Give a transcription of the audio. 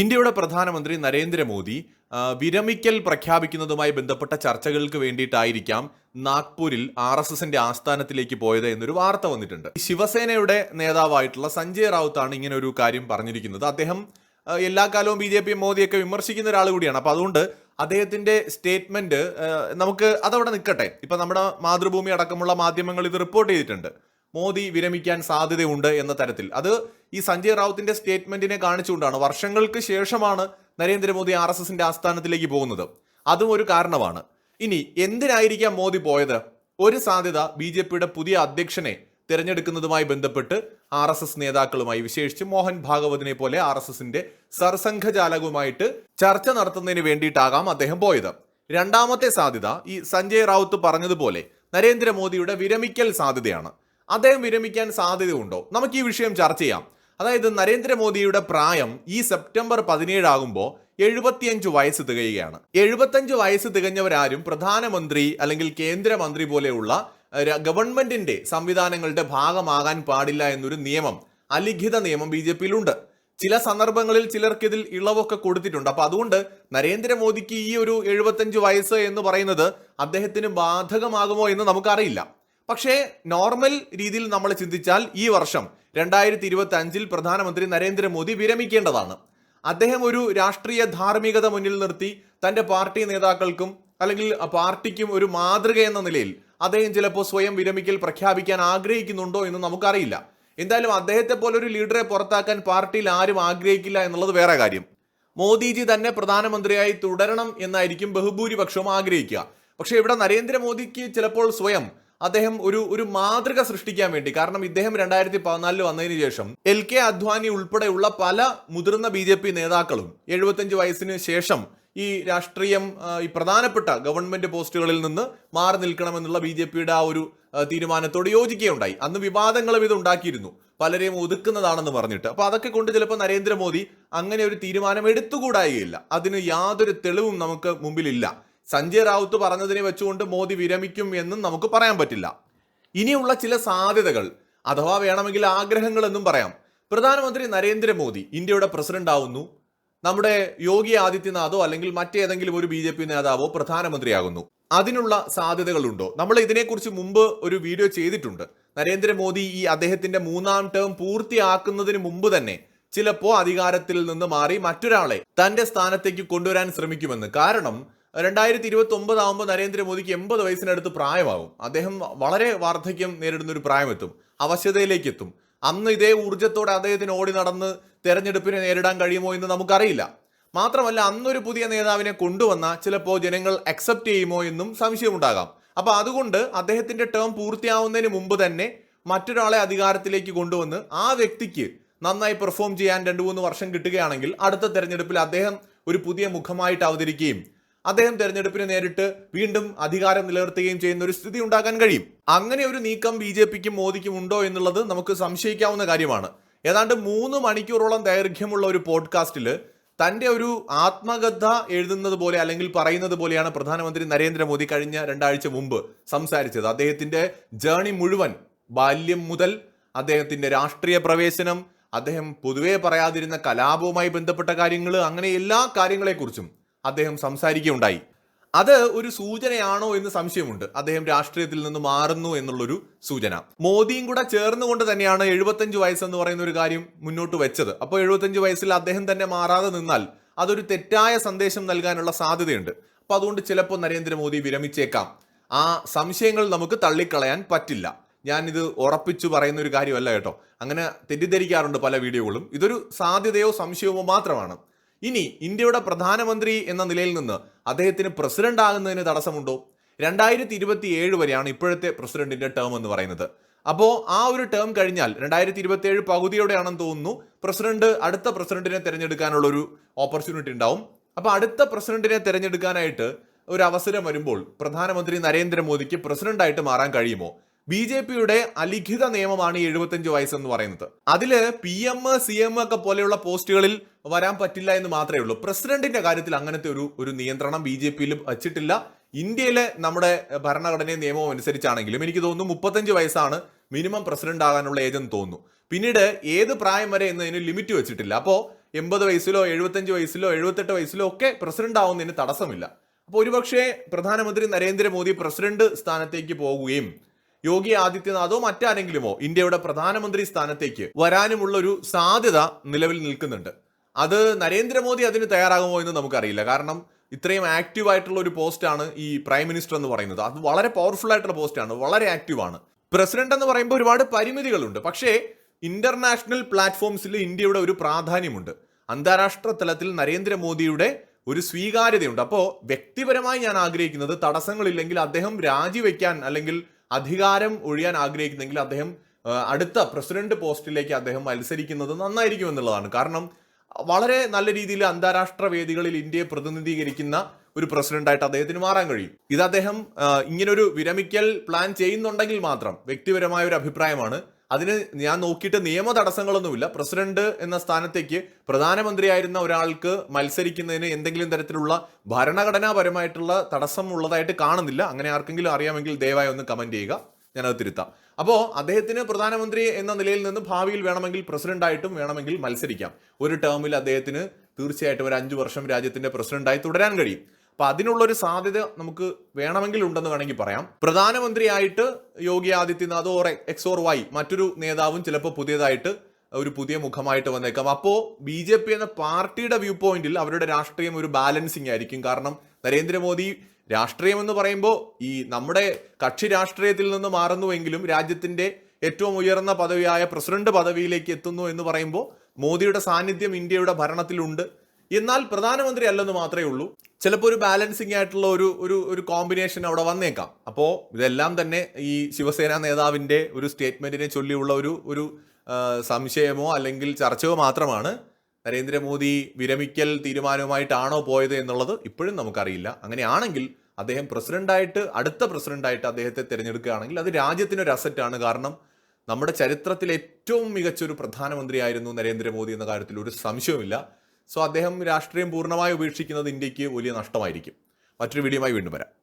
ഇന്ത്യയുടെ പ്രധാനമന്ത്രി നരേന്ദ്രമോദി വിരമിക്കൽ പ്രഖ്യാപിക്കുന്നതുമായി ബന്ധപ്പെട്ട ചർച്ചകൾക്ക് വേണ്ടിയിട്ടായിരിക്കാം നാഗ്പൂരിൽ ആർ എസ് എസിന്റെ ആസ്ഥാനത്തിലേക്ക് പോയത് എന്നൊരു വാർത്ത വന്നിട്ടുണ്ട്. ശിവസേനയുടെ നേതാവായിട്ടുള്ള സഞ്ജയ് റാവുത്താണ് ഇങ്ങനെ ഒരു കാര്യം പറഞ്ഞിരിക്കുന്നത്. അദ്ദേഹം എല്ലാ കാലവും ബി ജെ പി മോദിയൊക്കെ വിമർശിക്കുന്ന ഒരാൾ കൂടിയാണ്. അപ്പൊ അതുകൊണ്ട് അദ്ദേഹത്തിന്റെ സ്റ്റേറ്റ്മെന്റ് നമുക്ക് അതവിടെ നിൽക്കട്ടെ. ഇപ്പൊ നമ്മുടെ മാതൃഭൂമി അടക്കമുള്ള മാധ്യമങ്ങൾ ഇത് റിപ്പോർട്ട് ചെയ്തിട്ടുണ്ട്. മോദി വിരമിക്കാൻ സാധ്യതയുണ്ട് എന്ന തരത്തിൽ. അത് ഈ സഞ്ജയ് റാവുത്തിന്റെ സ്റ്റേറ്റ്മെന്റിനെ കാണിച്ചുകൊണ്ടാണ്. വർഷങ്ങൾക്ക് ശേഷമാണ് നരേന്ദ്രമോദി ആർ എസ് എസിന്റെ ആസ്ഥാനത്തിലേക്ക് പോകുന്നത്. അതും ഒരു കാരണമാണ്. ഇനി എന്തിനായിരിക്കാം മോദി പോയത്? ഒരു സാധ്യത ബി ജെ പിയുടെ പുതിയ അധ്യക്ഷനെ തിരഞ്ഞെടുക്കുന്നതുമായി ബന്ധപ്പെട്ട് ആർ എസ് എസ് നേതാക്കളുമായി വിശേഷിച്ച് മോഹൻ ഭാഗവതിനെ പോലെ ആർ എസ് എസിന്റെ സർസംഘചാലകവുമായിട്ട് ചർച്ച നടത്തുന്നതിന് വേണ്ടിയിട്ടാകാം അദ്ദേഹം പോയത്. രണ്ടാമത്തെ സാധ്യത ഈ സഞ്ജയ് റാവുത്ത് പറഞ്ഞതുപോലെ നരേന്ദ്രമോദിയുടെ വിരമിക്കൽ സാധ്യതയാണ്. അദ്ദേഹം വിരമിക്കാൻ സാധ്യതയുണ്ടോ? നമുക്ക് ഈ വിഷയം ചർച്ച ചെയ്യാം. അതായത് നരേന്ദ്രമോദിയുടെ പ്രായം ഈ സെപ്റ്റംബർ പതിനേഴ് ആകുമ്പോൾ എഴുപത്തിയഞ്ച് വയസ്സ് തികയുകയാണ്. എഴുപത്തഞ്ച് വയസ്സ് തികഞ്ഞവരാരും പ്രധാനമന്ത്രി അല്ലെങ്കിൽ കേന്ദ്രമന്ത്രി പോലെയുള്ള ഗവൺമെന്റിന്റെ സംവിധാനങ്ങളുടെ ഭാഗമാകാൻ പാടില്ല എന്നൊരു നിയമം അലിഖിത നിയമം ബി ജെ പിയിലുണ്ട്. ചില സന്ദർഭങ്ങളിൽ ചിലർക്ക് ഇതിൽ ഇളവൊക്കെ കൊടുത്തിട്ടുണ്ട്. അപ്പൊ അതുകൊണ്ട് നരേന്ദ്രമോദിക്ക് ഈ ഒരു എഴുപത്തഞ്ച് വയസ്സ് എന്ന് പറയുന്നത് അദ്ദേഹത്തിന് ബാധകമാകുമോ എന്ന് നമുക്കറിയില്ല. പക്ഷേ നോർമൽ രീതിയിൽ നമ്മൾ ചിന്തിച്ചാൽ ഈ വർഷം രണ്ടായിരത്തി ഇരുപത്തി അഞ്ചിൽ പ്രധാനമന്ത്രി നരേന്ദ്രമോദി വിരമിക്കേണ്ടതാണ്. അദ്ദേഹം ഒരു രാഷ്ട്രീയ ധാർമ്മികത മുന്നിൽ നിർത്തി തന്റെ പാർട്ടി നേതാക്കൾക്കും അല്ലെങ്കിൽ പാർട്ടിക്കും ഒരു മാതൃക എന്ന നിലയിൽ അദ്ദേഹം ചിലപ്പോൾ സ്വയം വിരമിക്കൽ പ്രഖ്യാപിക്കാൻ ആഗ്രഹിക്കുന്നുണ്ടോ എന്ന് നമുക്കറിയില്ല. എന്തായാലും അദ്ദേഹത്തെ പോലെ ഒരു ലീഡറെ പുറത്താക്കാൻ പാർട്ടിയിൽ ആരും ആഗ്രഹിക്കില്ല എന്നുള്ളത് വേറെ കാര്യം. മോദിജി തന്നെ പ്രധാനമന്ത്രിയായി തുടരണം എന്നായിരിക്കും ബഹുഭൂരിപക്ഷവും ആഗ്രഹിക്കുക. പക്ഷേ ഇവിടെ നരേന്ദ്രമോദിക്ക് ചിലപ്പോൾ സ്വയം അദ്ദേഹം ഒരു ഒരു മാതൃക സൃഷ്ടിക്കാൻ വേണ്ടി. കാരണം ഇദ്ദേഹം രണ്ടായിരത്തി പതിനാലിൽ വന്നതിന് ശേഷം എൽ കെ അദ്വാനി ഉൾപ്പെടെയുള്ള പല മുതിർന്ന ബി ജെ പി നേതാക്കളും എഴുപത്തഞ്ച് വയസ്സിന് ശേഷം ഈ രാഷ്ട്രീയം ഈ പ്രധാനപ്പെട്ട ഗവൺമെന്റ് പോസ്റ്റുകളിൽ നിന്ന് മാറി നിൽക്കണമെന്നുള്ള ബി ജെ പിയുടെ ആ ഒരു തീരുമാനത്തോട് യോജിക്കുകയുണ്ടായി. അന്ന് വിവാദങ്ങളും ഇത് ഉണ്ടാക്കിയിരുന്നു. പലരെയും ഒതുക്കുന്നതാണെന്ന് പറഞ്ഞിട്ട്. അപ്പൊ അതൊക്കെ കൊണ്ട് ചിലപ്പോൾ നരേന്ദ്രമോദി അങ്ങനെ ഒരു തീരുമാനം എടുത്തുകൂടായില്ല. അതിന് യാതൊരു തെളിവും നമുക്ക് മുമ്പിലില്ല. സഞ്ജയ് റാവുത്ത് പറഞ്ഞതിനെ വെച്ചുകൊണ്ട് മോദി വിരമിക്കും എന്നും നമുക്ക് പറയാൻ പറ്റില്ല. ഇനിയുള്ള ചില സാധ്യതകൾ അഥവാ വേണമെങ്കിൽ ആഗ്രഹങ്ങൾ എന്നും പറയാം. പ്രധാനമന്ത്രി നരേന്ദ്രമോദി ഇന്ത്യയുടെ പ്രസിഡന്റ് ആവുന്നു. നമ്മുടെ യോഗി ആദിത്യനാഥോ അല്ലെങ്കിൽ മറ്റേതെങ്കിലും ഒരു ബി ജെ പി നേതാവോ പ്രധാനമന്ത്രിയാകുന്നു. അതിനുള്ള സാധ്യതകളുണ്ടോ? നമ്മൾ ഇതിനെക്കുറിച്ച് മുമ്പ് ഒരു വീഡിയോ ചെയ്തിട്ടുണ്ട്. നരേന്ദ്രമോദി ഈ അദ്ദേഹത്തിന്റെ മൂന്നാം ടേം പൂർത്തിയാക്കുന്നതിന് മുമ്പ് തന്നെ ചിലപ്പോൾ അധികാരത്തിൽ നിന്ന് മാറി മറ്റൊരാളെ തന്റെ സ്ഥാനത്തേക്ക് കൊണ്ടുവരാൻ ശ്രമിക്കുമെന്ന്. കാരണം രണ്ടായിരത്തി ഇരുപത്തി ഒമ്പത് ആകുമ്പോൾ നരേന്ദ്രമോദിക്ക് എൺപത് വയസ്സിനടുത്ത് പ്രായമാകും. അദ്ദേഹം വളരെ വാർദ്ധക്യം നേരിടുന്ന ഒരു പ്രായമെത്തും. അവശതയിലേക്ക് എത്തും അന്ന് ഇതേ ഊർജത്തോടെ അദ്ദേഹത്തിന് ഓടി നടന്ന് തെരഞ്ഞെടുപ്പിനെ നേരിടാൻ കഴിയുമോ എന്ന് നമുക്കറിയില്ല. മാത്രമല്ല അന്നൊരു പുതിയ നേതാവിനെ കൊണ്ടുവന്ന ചിലപ്പോൾ ജനങ്ങൾ അക്സെപ്റ്റ് ചെയ്യുമോ എന്നും സംശയമുണ്ടാകാം. അപ്പൊ അതുകൊണ്ട് അദ്ദേഹത്തിന്റെ ടേം പൂർത്തിയാവുന്നതിന് മുമ്പ് തന്നെ മറ്റൊരാളെ അധികാരത്തിലേക്ക് കൊണ്ടുവന്ന് ആ വ്യക്തിക്ക് നന്നായി പെർഫോം ചെയ്യാൻ രണ്ടു മൂന്ന് വർഷം കിട്ടുകയാണെങ്കിൽ അടുത്ത തെരഞ്ഞെടുപ്പിൽ അദ്ദേഹം ഒരു പുതിയ മുഖമായിട്ട് അവതരിക്കുകയും അദ്ദേഹം തെരഞ്ഞെടുപ്പിനെ നേരിട്ട് വീണ്ടും അധികാരം നിലനിർത്തുകയും ചെയ്യുന്ന ഒരു സ്ഥിതി ഉണ്ടാക്കാൻ കഴിയും. അങ്ങനെ ഒരു നീക്കം ബി ജെ പിക്കും മോദിക്കും ഉണ്ടോ എന്നുള്ളത് നമുക്ക് സംശയിക്കാവുന്ന കാര്യമാണ്. ഏതാണ്ട് മൂന്ന് മണിക്കൂറോളം ദൈർഘ്യമുള്ള ഒരു പോഡ്കാസ്റ്റിൽ തന്റെ ഒരു ആത്മകഥ എഴുതുന്നത് പോലെ അല്ലെങ്കിൽ പറയുന്നത് പോലെയാണ് പ്രധാനമന്ത്രി നരേന്ദ്രമോദി കഴിഞ്ഞ രണ്ടാഴ്ച മുമ്പ് സംസാരിച്ചത്. അദ്ദേഹത്തിന്റെ ജേണി മുഴുവൻ ബാല്യം മുതൽ അദ്ദേഹത്തിന്റെ രാഷ്ട്രീയ പ്രവേശനം അദ്ദേഹം പൊതുവേ പറയാതിരുന്ന കലാപവുമായി ബന്ധപ്പെട്ട കാര്യങ്ങൾ അങ്ങനെ എല്ലാ കാര്യങ്ങളെക്കുറിച്ചും അദ്ദേഹം സംസാരിക്കുകയുണ്ടായി. അത് ഒരു സൂചനയാണോ എന്ന് സംശയമുണ്ട്. അദ്ദേഹം രാഷ്ട്രീയത്തിൽ നിന്ന് മാറുന്നു എന്നുള്ളൊരു സൂചന. മോദിയും കൂടെ ചേർന്നുകൊണ്ട് തന്നെയാണ് എഴുപത്തഞ്ച് വയസ്സെന്ന് പറയുന്ന ഒരു കാര്യം മുന്നോട്ട് വെച്ചത്. അപ്പോൾ എഴുപത്തഞ്ച് വയസ്സിൽ അദ്ദേഹം തന്നെ മാറാതെ നിന്നാൽ അതൊരു തെറ്റായ സന്ദേശം നൽകാനുള്ള സാധ്യതയുണ്ട്. അപ്പൊ അതുകൊണ്ട് ചിലപ്പോൾ നരേന്ദ്രമോദി വിരമിച്ചേക്കാം. ആ സംശയങ്ങൾ നമുക്ക് തള്ളിക്കളയാൻ പറ്റില്ല. ഞാൻ ഇത് ഉറപ്പിച്ചു പറയുന്ന ഒരു കാര്യമല്ല കേട്ടോ. അങ്ങനെ തെറ്റിദ്ധരിക്കാറുണ്ട് പല വീഡിയോകളും. ഇതൊരു സാധ്യതയോ സംശയമോ മാത്രമാണ്. ഇനി ഇന്ത്യയുടെ പ്രധാനമന്ത്രി എന്ന നിലയിൽ നിന്ന് അദ്ദേഹത്തിന് പ്രസിഡന്റ് ആകുന്നതിന് തടസ്സമുണ്ടോ? രണ്ടായിരത്തി ഇരുപത്തി ഏഴ് വരെയാണ് ഇപ്പോഴത്തെ പ്രസിഡന്റിന്റെ ടേം എന്ന് പറയുന്നത്. അപ്പോൾ ആ ഒരു ടേം കഴിഞ്ഞാൽ രണ്ടായിരത്തി ഇരുപത്തി ഏഴ് പകുതിയോടെയാണെന്ന് തോന്നുന്നു. പ്രസിഡന്റ് അടുത്ത പ്രസിഡന്റിനെ തിരഞ്ഞെടുക്കാനുള്ള ഒരു ഓപ്പർച്യൂണിറ്റി ഉണ്ടാവും. അപ്പോൾ അടുത്ത പ്രസിഡന്റിനെ തിരഞ്ഞെടുക്കാനായിട്ട് ഒരു അവസരം വരുമ്പോൾ പ്രധാനമന്ത്രി നരേന്ദ്രമോദിക്ക് പ്രസിഡന്റായിട്ട് മാറാൻ കഴിയുമോ? ബി ജെ പിയുടെ അലിഖിത നിയമമാണ് എഴുപത്തഞ്ച് വയസ്സെന്ന് പറയുന്നത്. അതിൽ പി എം സി എം ഒക്കെ പോലെയുള്ള പോസ്റ്റുകളിൽ വരാൻ പറ്റില്ല എന്ന് മാത്രമേ ഉള്ളൂ. പ്രസിഡന്റിന്റെ കാര്യത്തിൽ അങ്ങനത്തെ ഒരു ഒരു നിയന്ത്രണം ബി ജെ പിയിൽ വച്ചിട്ടില്ല. ഇന്ത്യയിലെ നമ്മുടെ ഭരണഘടനയും നിയമവും അനുസരിച്ചാണെങ്കിലും എനിക്ക് തോന്നുന്നു മുപ്പത്തഞ്ച് വയസ്സാണ് മിനിമം പ്രസിഡന്റ് ആകാനുള്ള ഏജ് എന്ന് തോന്നുന്നു. പിന്നീട് ഏത് പ്രായം വരെ എന്നതിന് ലിമിറ്റ് വെച്ചിട്ടില്ല. അപ്പോൾ എൺപത് വയസ്സിലോ എഴുപത്തഞ്ച് വയസ്സിലോ എഴുപത്തെട്ട് വയസ്സിലോ ഒക്കെ പ്രസിഡന്റ് ആവുന്നതിന് തടസ്സമില്ല. അപ്പോൾ ഒരുപക്ഷേ പ്രധാനമന്ത്രി നരേന്ദ്രമോദി പ്രസിഡന്റ് സ്ഥാനത്തേക്ക് പോകുകയും യോഗി ആദിത്യനാഥോ മറ്റാരെങ്കിലുമോ ഇന്ത്യയുടെ പ്രധാനമന്ത്രി സ്ഥാനത്തേക്ക് വരാനുമുള്ള ഒരു സാധ്യത നിലവിൽ നിൽക്കുന്നുണ്ട്. അത് നരേന്ദ്രമോദി അതിന് തയ്യാറാകുമോ എന്ന് നമുക്കറിയില്ല. കാരണം ഇത്രയും ആക്റ്റീവ് ആയിട്ടുള്ള ഒരു പോസ്റ്റാണ് ഈ പ്രൈം മിനിസ്റ്റർ എന്ന് പറയുന്നത്. അത് വളരെ പവർഫുൾ ആയിട്ടുള്ള പോസ്റ്റാണ്. വളരെ ആക്റ്റീവ് ആണ് പ്രസിഡന്റ് എന്ന് പറയുമ്പോൾ ഒരുപാട് പരിമിതികളുണ്ട്. പക്ഷേ ഇന്റർനാഷണൽ പ്ലാറ്റ്ഫോംസിൽ ഇന്ത്യയുടെ ഒരു പ്രാധാന്യമുണ്ട്. അന്താരാഷ്ട്ര തലത്തിൽ നരേന്ദ്രമോദിയുടെ ഒരു സ്വീകാര്യതയുണ്ട്. അപ്പോൾ വ്യക്തിപരമായി ഞാൻ ആഗ്രഹിക്കുന്നത് തടസ്സങ്ങളില്ലെങ്കിൽ അദ്ദേഹം രാജിവെക്കാൻ അല്ലെങ്കിൽ അധികാരം ഒഴിയാൻ ആഗ്രഹിക്കുന്നെങ്കിൽ അദ്ദേഹം അടുത്ത പ്രസിഡന്റ് പോസ്റ്റിലേക്ക് അദ്ദേഹം മത്സരിക്കുന്നത് നന്നായിരിക്കും എന്നുള്ളതാണ്. കാരണം വളരെ നല്ല രീതിയിൽ അന്താരാഷ്ട്ര വേദികളിൽ ഇന്ത്യയെ പ്രതിനിധീകരിക്കുന്ന ഒരു പ്രസിഡന്റായിട്ട് അദ്ദേഹത്തിന് മാറാൻ കഴിയും. ഇത് അദ്ദേഹം ഇങ്ങനൊരു വിരമിക്കൽ പ്ലാൻ ചെയ്യുന്നുണ്ടെങ്കിൽ മാത്രം വ്യക്തിപരമായ ഒരു അഭിപ്രായമാണ്. അതിന് ഞാൻ നോക്കിയിട്ട് നിയമ തടസ്സങ്ങളൊന്നുമില്ല. പ്രസിഡന്റ് എന്ന സ്ഥാനത്തേക്ക് പ്രധാനമന്ത്രിയായിരുന്ന ഒരാൾക്ക് മത്സരിക്കുന്നതിന് എന്തെങ്കിലും തരത്തിലുള്ള ഭരണഘടനാപരമായിട്ടുള്ള തടസ്സം ഉള്ളതായിട്ട് കാണുന്നില്ല. അങ്ങനെ ആർക്കെങ്കിലും അറിയാമെങ്കിൽ ദയവായി ഒന്ന് കമന്റ് ചെയ്യുക. ഞാനത് തിരുത്താം. അപ്പോൾ അദ്ദേഹത്തിന് പ്രധാനമന്ത്രി എന്ന നിലയിൽ നിന്ന് ഭാവിയിൽ വേണമെങ്കിൽ പ്രസിഡന്റായിട്ടും വേണമെങ്കിൽ മത്സരിക്കാം. ഒരു ടേമിൽ അദ്ദേഹത്തിന് തീർച്ചയായിട്ടും ഒരു അഞ്ചു വർഷം രാജ്യത്തിന്റെ പ്രസിഡന്റായി തുടരാൻ കഴിയും. അപ്പൊ അതിനുള്ളൊരു സാധ്യത നമുക്ക് വേണമെങ്കിൽ ഉണ്ടെന്ന് വേണമെങ്കിൽ പറയാം. പ്രധാനമന്ത്രിയായിട്ട് Yogi Adityanath or X or Y മറ്റൊരു നേതാവും ചിലപ്പോൾ പുതിയതായിട്ട് ഒരു പുതിയ മുഖമായിട്ട് വന്നേക്കാം. അപ്പോൾ ബി ജെ പി എന്ന പാർട്ടിയുടെ വ്യൂ പോയിന്റിൽ അവരുടെ രാഷ്ട്രീയം ഒരു ബാലൻസിങ് ആയിരിക്കും. കാരണം നരേന്ദ്രമോദി രാഷ്ട്രീയം എന്ന് പറയുമ്പോൾ ഈ നമ്മുടെ കക്ഷി രാഷ്ട്രീയത്തിൽ നിന്ന് മാറുന്നുവെങ്കിലും രാജ്യത്തിന്റെ ഏറ്റവും ഉയർന്ന പദവിയായ പ്രസിഡന്റ് പദവിയിലേക്ക് എത്തുന്നു എന്ന് പറയുമ്പോൾ മോദിയുടെ സാന്നിധ്യം ഇന്ത്യയുടെ ഭരണത്തിലുണ്ട്. എന്നാൽ പ്രധാനമന്ത്രി അല്ലെന്ന് മാത്രമേ ഉള്ളൂ. ചിലപ്പോൾ ഒരു ബാലൻസിങ് ആയിട്ടുള്ള ഒരു ഒരു ഒരു കോമ്പിനേഷൻ അവിടെ വന്നേക്കാം. അപ്പോൾ ഇതെല്ലാം തന്നെ ഈ ശിവസേന നേതാവിന്റെ ഒരു സ്റ്റേറ്റ്മെന്റിനെ ചൊല്ലിയുള്ള ഒരു ഒരു സംശയമോ അല്ലെങ്കിൽ ചർച്ചയോ മാത്രമാണ് നരേന്ദ്രമോദി വിരമിക്കൽ തീരുമാനവുമായിട്ടാണോ പോയത് എന്നുള്ളത് ഇപ്പോഴും നമുക്കറിയില്ല. അങ്ങനെയാണെങ്കിൽ അദ്ദേഹം പ്രസിഡന്റായിട്ട് അടുത്ത പ്രസിഡന്റായിട്ട് അദ്ദേഹത്തെ തിരഞ്ഞെടുക്കുകയാണെങ്കിൽ അത് രാജ്യത്തിനൊരു അസറ്റാണ് കാരണം നമ്മുടെ ചരിത്രത്തിൽ ഏറ്റവും മികച്ചൊരു പ്രധാനമന്ത്രിയായിരുന്നു നരേന്ദ്രമോദി എന്ന കാര്യത്തിൽ ഒരു സംശയവുമില്ല. സോ അദ്ദേഹം രാഷ്ട്രീയം പൂർണമായി ഉപേക്ഷിക്കുന്നത് ഇന്ത്യയ്ക്ക് വലിയ നഷ്ടമായിരിക്കും. മറ്റൊരു വീഡിയോയുമായി വീണ്ടും വരാം.